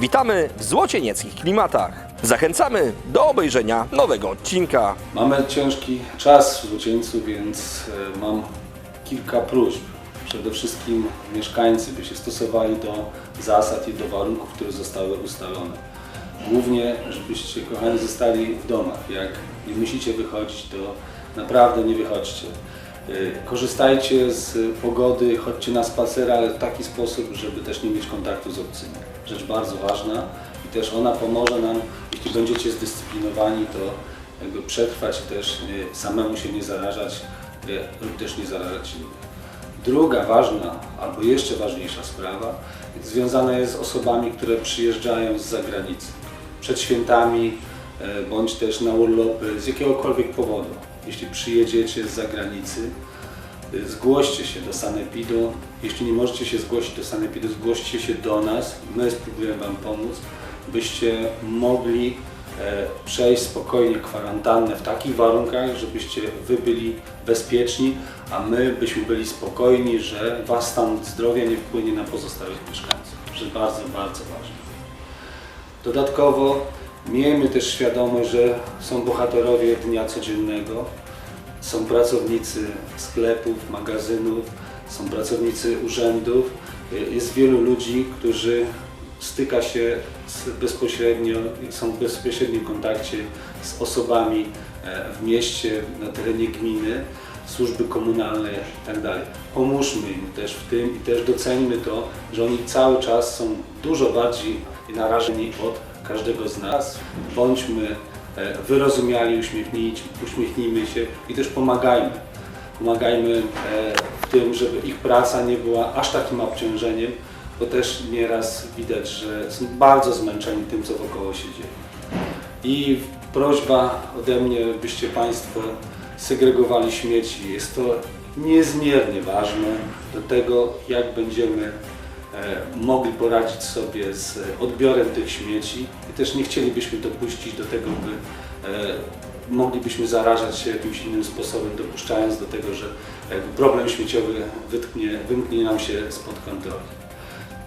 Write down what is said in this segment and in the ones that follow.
Witamy w złocienieckich klimatach. Zachęcamy do obejrzenia nowego odcinka. Mamy ciężki czas w Złocieńcu, więc e, mam kilka próśb. Przede wszystkim mieszkańcy by się stosowali do zasad i do warunków, które zostały ustalone. Głównie, żebyście kochani zostali w domach. Jak nie musicie wychodzić, to naprawdę nie wychodźcie. E, Korzystajcie z pogody, chodźcie na spacer, ale w taki sposób, żeby też nie mieć kontaktu z obcymi. Rzecz bardzo ważna i też ona pomoże nam, jeśli będziecie zdyscyplinowani, to jakby przetrwać i też samemu się nie zarażać e, lub też nie zarażać innych. Druga ważna, albo jeszcze ważniejsza sprawa związana jest z osobami, które przyjeżdżają z zagranicy. Przed świętami e, bądź też na urlopy z jakiegokolwiek powodu. Jeśli przyjedziecie z zagranicy, zgłoście się do Sanepidu. Jeśli nie możecie się zgłosić do Sanepidu, zgłoście się do nas. My spróbujemy Wam pomóc, byście mogli e, przejść spokojnie kwarantannę w takich warunkach, żebyście Wy byli bezpieczni, a my byśmy byli spokojni, że Wasz stan zdrowia nie wpłynie na pozostałych mieszkańców. To jest bardzo, bardzo ważne. Dodatkowo miejmy też świadomość, że są bohaterowie dnia codziennego, są pracownicy sklepów, magazynów, są pracownicy urzędów. Jest wielu ludzi, którzy styka się bezpośrednio, są w bezpośrednim kontakcie z osobami e, w mieście, na terenie gminy, służby komunalne itd. Pomóżmy im też w tym i też doceńmy to, że oni cały czas są dużo bardziej narażeni od każdego z nas. Bądźmy wyrozumiali, uśmiechnijcie, uśmiechnijmy się i też pomagajmy. Pomagajmy e, w tym, żeby ich praca nie była aż takim obciążeniem, bo też nieraz widać, że są bardzo zmęczeni tym, co wokoło się dzieje. I prośba ode mnie, byście Państwo segregowali śmieci. Jest to niezmiernie ważne do tego, jak będziemy e, mogli poradzić sobie z odbiorem tych śmieci i też nie chcielibyśmy dopuścić do tego, by e, moglibyśmy zarażać się jakimś innym sposobem, dopuszczając do tego, że jakby problem śmieciowy wytknie, wymknie nam się spod kontroli.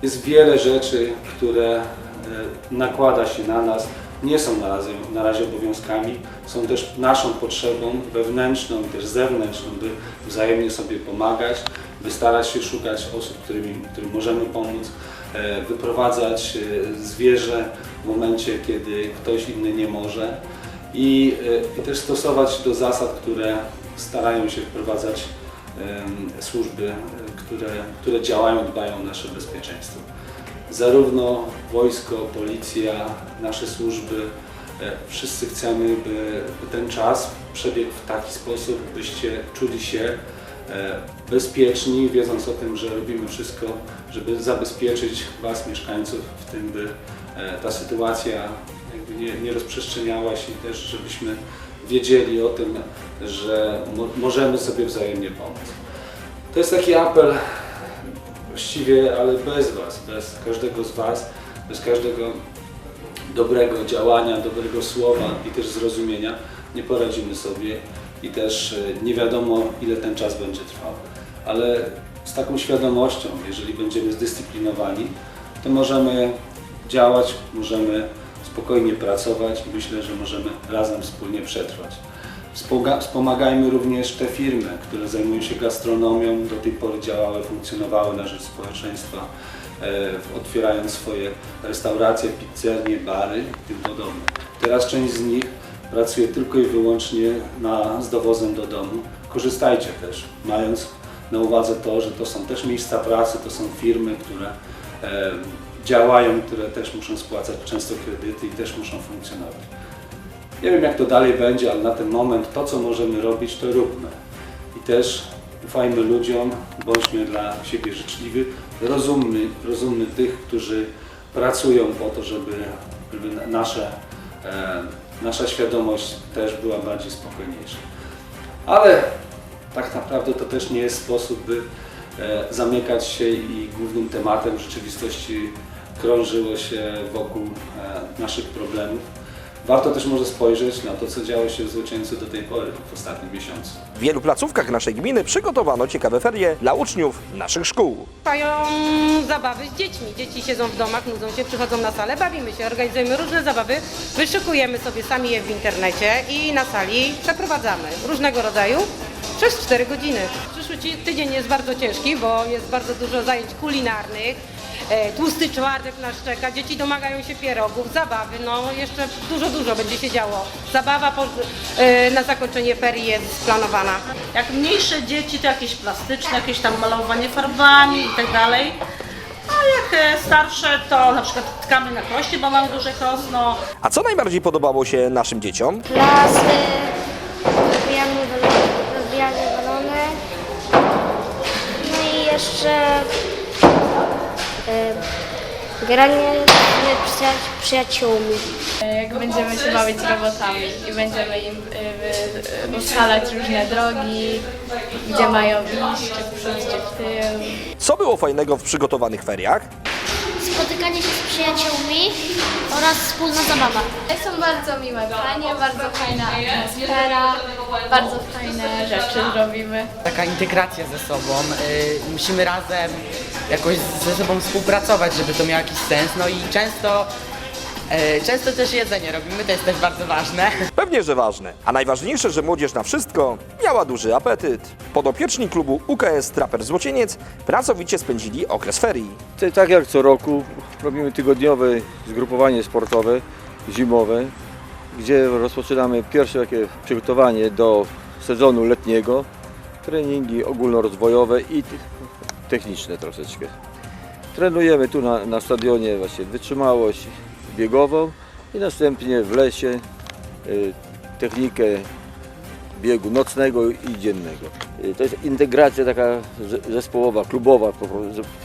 Jest wiele rzeczy, które e, nakłada się na nas, nie są na razie, na razie obowiązkami, są też naszą potrzebą wewnętrzną i też zewnętrzną, by wzajemnie sobie pomagać, by starać się szukać osób, którymi, którym możemy pomóc, e, wyprowadzać e, zwierzę w momencie, kiedy ktoś inny nie może i, e, i też stosować się do zasad, które starają się wprowadzać służby, które, które działają, dbają o nasze bezpieczeństwo. Zarówno wojsko, policja, nasze służby, wszyscy chcemy, by, ten czas przebiegł w taki sposób, byście czuli się bezpieczni, wiedząc o tym, że robimy wszystko, żeby zabezpieczyć Was, mieszkańców, w tym, by e, ta sytuacja nie, nie rozprzestrzeniała się i też, żebyśmy wiedzieli o tym, że mo możemy sobie wzajemnie pomóc. To jest taki apel właściwie, ale bez Was, bez każdego z Was, bez każdego dobrego działania, dobrego słowa i też zrozumienia nie poradzimy sobie i też e, nie wiadomo ile ten czas będzie trwał. Ale z taką świadomością, jeżeli będziemy zdyscyplinowani, to możemy działać, możemy spokojnie pracować i myślę, że możemy razem wspólnie przetrwać. Wspomagajmy również te firmy, które zajmują się gastronomią, do tej pory działały, funkcjonowały na rzecz społeczeństwa, e, otwierając swoje restauracje, pizzerie, bary i tym podobne. Teraz część z nich pracuje tylko i wyłącznie na, z dowozem do domu. Korzystajcie też, mając na uwadze to, że to są też miejsca pracy, to są firmy, które e, działają, które też muszą spłacać często kredyty i też muszą funkcjonować. Nie wiem jak to dalej będzie, ale na ten moment to co możemy robić, to róbmy. I też ufajmy ludziom, bądźmy dla siebie życzliwi, rozummy, rozummy tych, którzy pracują po to, żeby, żeby na- nasze, e, nasza świadomość też była bardziej spokojniejsza. Ale tak naprawdę to też nie jest sposób, by e, zamykać się i głównym tematem w rzeczywistości krążyło się wokół e, naszych problemów. Warto też może spojrzeć na to, co działo się w Złocieńcu do tej pory, w ostatnim miesiącu. W wielu placówkach naszej gminy przygotowano ciekawe ferie dla uczniów naszych szkół. Trwają zabawy z dziećmi. Dzieci siedzą w domach, nudzą się, przychodzą na salę, bawimy się, organizujemy różne zabawy, wyszukujemy sobie sami je w internecie i na sali przeprowadzamy różnego rodzaju przez 4 godziny. Przyszły tydzień jest bardzo ciężki, bo jest bardzo dużo zajęć kulinarnych. E, Tłusty czwartek nas czeka, dzieci domagają się pierogów, zabawy, no jeszcze dużo, dużo będzie się działo. Zabawa po, e, na zakończenie ferii jest splanowana. Jak mniejsze dzieci to jakieś plastyczne, jakieś tam malowanie farbami i tak dalej. A jak e, starsze to na przykład tkamy na kości, bo mamy duże krosno. A co najbardziej podobało się naszym dzieciom? Lasy, Jeszcze y, granie z przyja- przyjaciółmi. jak będziemy się bawić robotami i będziemy im y, y, ustalać różne drogi, gdzie mają iść, czy w przód, czy w tył. Co było fajnego w przygotowanych feriach? Spotykanie się z przyjaciółmi oraz wspólna zabawa. Są bardzo miłe panie, bardzo fajna atmosfera, bardzo fajne rzeczy robimy. taka integracja ze sobą. y, musimy razem jakoś ze sobą współpracować, żeby to miało jakiś sens. No i często, często też jedzenie robimy, to jest też bardzo ważne. Pewnie, że ważne. A najważniejsze, że młodzież na wszystko miała duży apetyt. Podopieczni klubu UKS Traper Złocieniec pracowicie spędzili okres ferii. Te- Tak jak co roku robimy tygodniowe zgrupowanie sportowe, zimowe, gdzie rozpoczynamy pierwsze takie przygotowanie do sezonu letniego, treningi ogólnorozwojowe i techniczne troszeczkę. Trenujemy tu na, na stadionie właśnie wytrzymałość biegową i następnie w lesie y, technikę biegu nocnego i dziennego. Y, To jest integracja taka ze- zespołowa, klubowa.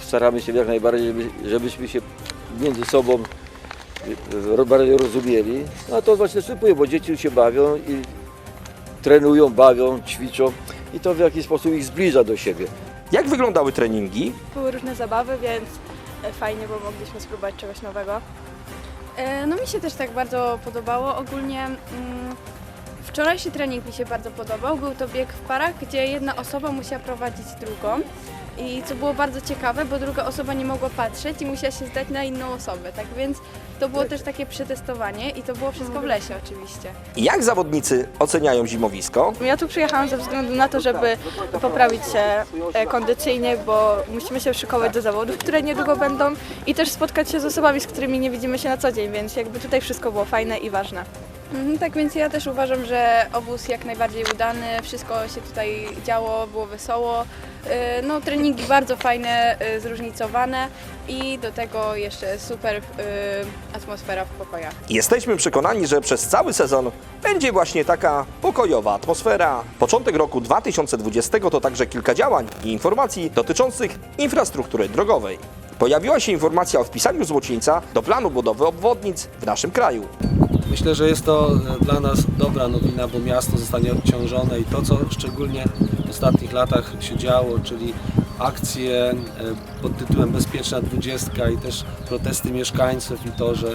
Staramy się jak najbardziej, żeby, żebyśmy się między sobą y, bardziej rozumieli. No a to właśnie następuje, bo dzieci się bawią i trenują, bawią, ćwiczą i to w jakiś sposób ich zbliża do siebie. Jak wyglądały treningi? Były różne zabawy, więc e, fajnie, bo mogliśmy spróbować czegoś nowego. E, No mi się też tak bardzo podobało. Ogólnie mm, wczorajszy trening mi się bardzo podobał. Był to bieg w parach, gdzie jedna osoba musiała prowadzić drugą. I co było bardzo ciekawe, bo druga osoba nie mogła patrzeć i musiała się zdać na inną osobę. Tak więc to było też takie przetestowanie i to było wszystko w lesie oczywiście. I jak zawodnicy oceniają zimowisko? Ja tu przyjechałam ze względu na to, żeby poprawić się e, kondycyjnie, bo musimy się szykować do zawodów, które niedługo będą i też spotkać się z osobami, z którymi nie widzimy się na co dzień, więc jakby tutaj wszystko było fajne i ważne. Mhm, tak więc ja też uważam, że obóz jak najbardziej udany, wszystko się tutaj działo, było wesoło. E, No treningi bardzo fajne, e, zróżnicowane i do tego jeszcze super e, atmosfera w pokojach. Jesteśmy przekonani, że przez cały sezon będzie właśnie taka pokojowa atmosfera. Początek roku 2020 to także kilka działań i informacji dotyczących infrastruktury drogowej. Pojawiła się informacja o wpisaniu Złocieńca do planu budowy obwodnic w naszym kraju. Myślę, że jest to e, dla nas dobra nowina, bo miasto zostanie odciążone i to, co szczególnie w ostatnich latach się działo, czyli akcje e, pod tytułem Bezpieczna Dwudziestka i też protesty mieszkańców i to, że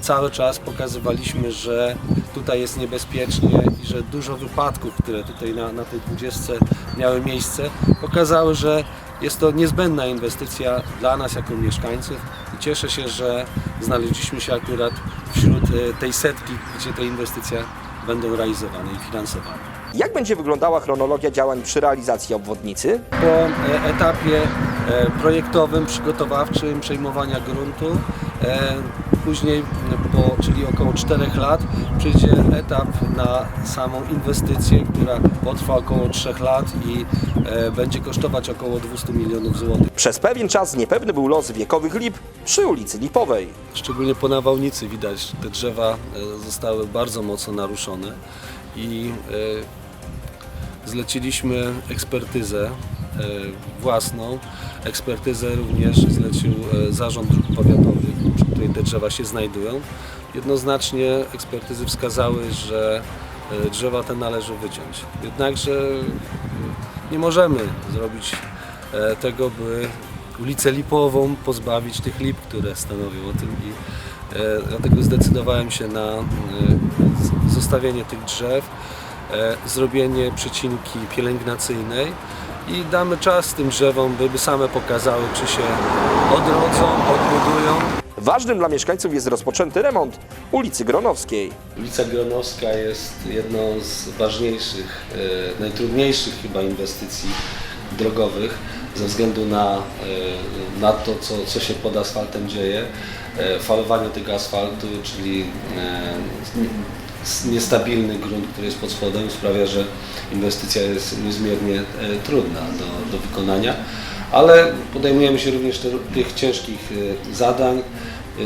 cały czas pokazywaliśmy, że tutaj jest niebezpiecznie i że dużo wypadków, które tutaj na, na tej dwudziestce miały miejsce, pokazały, że jest to niezbędna inwestycja dla nas jako mieszkańców. I cieszę się, że znaleźliśmy się akurat tej setki, gdzie te inwestycje będą realizowane i finansowane. Jak będzie wyglądała chronologia działań przy realizacji obwodnicy? Po e, etapie e, projektowym, przygotowawczym, przejmowania gruntu, e, później, po, czyli około 4 lat, przyjdzie etap na samą inwestycję, która potrwa około 3 lat i e, będzie kosztować około 200 milionów złotych. Przez pewien czas niepewny był los wiekowych lip przy ulicy Lipowej. Szczególnie po nawałnicy widać, te drzewa e, zostały bardzo mocno naruszone i e, zleciliśmy ekspertyzę e, własną. Ekspertyzę również zlecił e, Zarząd Dróg Powiatowych, której te drzewa się znajdują. Jednoznacznie ekspertyzy wskazały, że e, drzewa te należy wyciąć. Jednakże e, nie możemy zrobić e, tego, by ulicę Lipową pozbawić tych lip, które stanowią o tym i dlatego zdecydowałem się na zostawienie tych drzew, zrobienie przecinki pielęgnacyjnej i damy czas tym drzewom, by same pokazały, czy się odrodzą, odbudują. Ważnym dla mieszkańców jest rozpoczęty remont ulicy Gronowskiej. Ulica Gronowska jest jedną z ważniejszych, e, najtrudniejszych chyba inwestycji drogowych ze względu na, e, na to, co, co się pod asfaltem dzieje. E, Falowanie tego asfaltu, czyli niestabilny grunt, który jest pod spodem sprawia, że inwestycja jest niezmiernie trudna do, do wykonania, ale podejmujemy się również te, tych ciężkich e, zadań. E,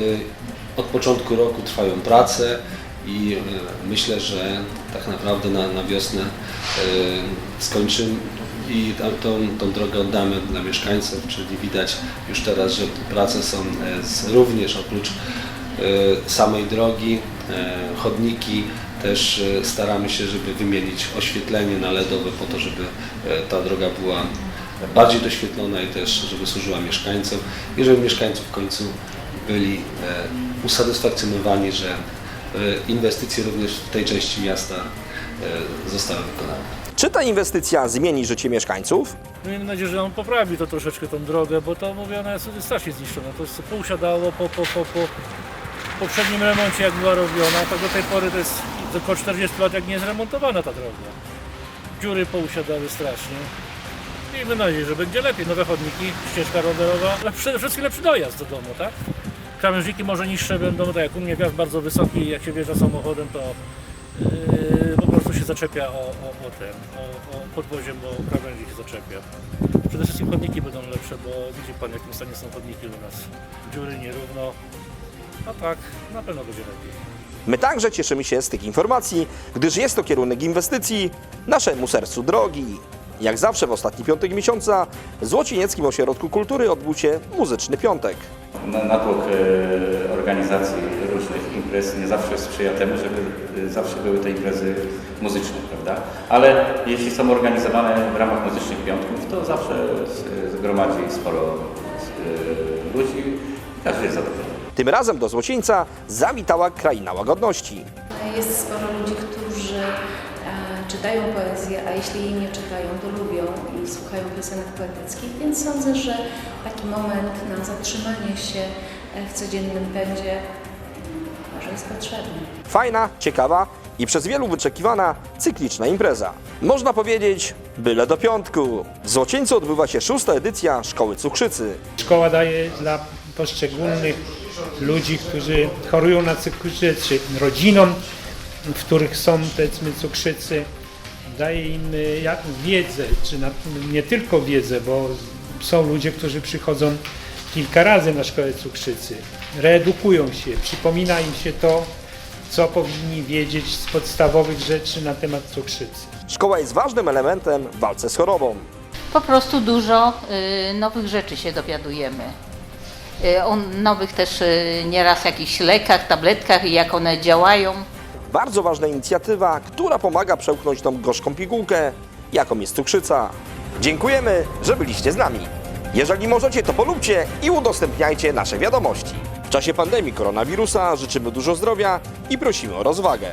Od początku roku trwają prace i e, myślę, że tak naprawdę na, na wiosnę skończymy i tą, tą drogę oddamy dla mieszkańców, czyli widać już teraz, że prace są również oprócz samej drogi, chodniki, też staramy się, żeby wymienić oświetlenie na LEDowe po to, żeby ta droga była bardziej doświetlona i też, żeby służyła mieszkańcom i żeby mieszkańcy w końcu byli e, usatysfakcjonowani, że e, inwestycje również w tej części miasta e, zostały wykonane. Czy ta inwestycja zmieni życie mieszkańców? Miejmy nadzieję, że on poprawi to troszeczkę tą drogę, bo to mówię, ona jest strasznie zniszczona. To jest pousiadało po, po, po, po poprzednim remoncie, jak była robiona, to do tej pory to jest około 40 lat, jak nie jest remontowana ta droga. Dziury pousiadały strasznie. Miejmy nadzieję, że będzie lepiej. Nowe chodniki, ścieżka rowerowa, ale przede wszystkim lepszy dojazd do domu, tak? Krawężniki może niższe będą, tak jak u mnie gaz bardzo wysoki, jak się wjeżdża samochodem, to Yy, po prostu się zaczepia o, o, o ten, o, o podwozie, bo krawędzi się zaczepia. Przede wszystkim chodniki będą lepsze, bo widzi Pan w jakim stanie są chodniki u nas. Dziury nierówno, a tak na pewno będzie lepiej. My także cieszymy się z tych informacji, gdyż jest to kierunek inwestycji naszemu sercu drogi. Jak zawsze w ostatni piątek miesiąca w Złocienieckim Ośrodku Kultury odbył się Muzyczny Piątek. Na- Natłok e, organizacji różnych imprez nie zawsze sprzyja temu, żeby e, zawsze były te imprezy muzyczne, prawda? Ale jeśli są organizowane w ramach muzycznych piątków, to zawsze zgromadzi sporo e, ludzi i każdy jest zadowolony. Tym razem do Złocieńca zawitała Kraina Łagodności. Jest sporo ludzi, którzy czytają poezję, a jeśli jej nie czytają, to lubią i słuchają piosenek poetyckich, więc sądzę, że taki moment na zatrzymanie się w codziennym pędzie może jest potrzebny. Fajna, ciekawa i przez wielu wyczekiwana cykliczna impreza. Można powiedzieć, byle do piątku. W Złocieńcu odbywa się szósta edycja Szkoły Cukrzycy. Szkoła daje dla poszczególnych ludzi, którzy chorują na cukrzycę, czy rodzinom, w których są powiedzmy cukrzycy, daje im y, wiedzę, czy na, nie tylko wiedzę, bo są ludzie, którzy przychodzą kilka razy na szkołę cukrzycy, reedukują się, przypomina im się to, co powinni wiedzieć z podstawowych rzeczy na temat cukrzycy. Szkoła jest ważnym elementem w walce z chorobą. Po prostu dużo y, nowych rzeczy się dowiadujemy. Y, o nowych też nieraz jakichś lekach, tabletkach i jak one działają. Bardzo ważna inicjatywa, która pomaga przełknąć tą gorzką pigułkę, jaką jest cukrzyca. Dziękujemy, że byliście z nami. Jeżeli możecie, to polubcie i udostępniajcie nasze wiadomości. W czasie pandemii koronawirusa życzymy dużo zdrowia i prosimy o rozwagę.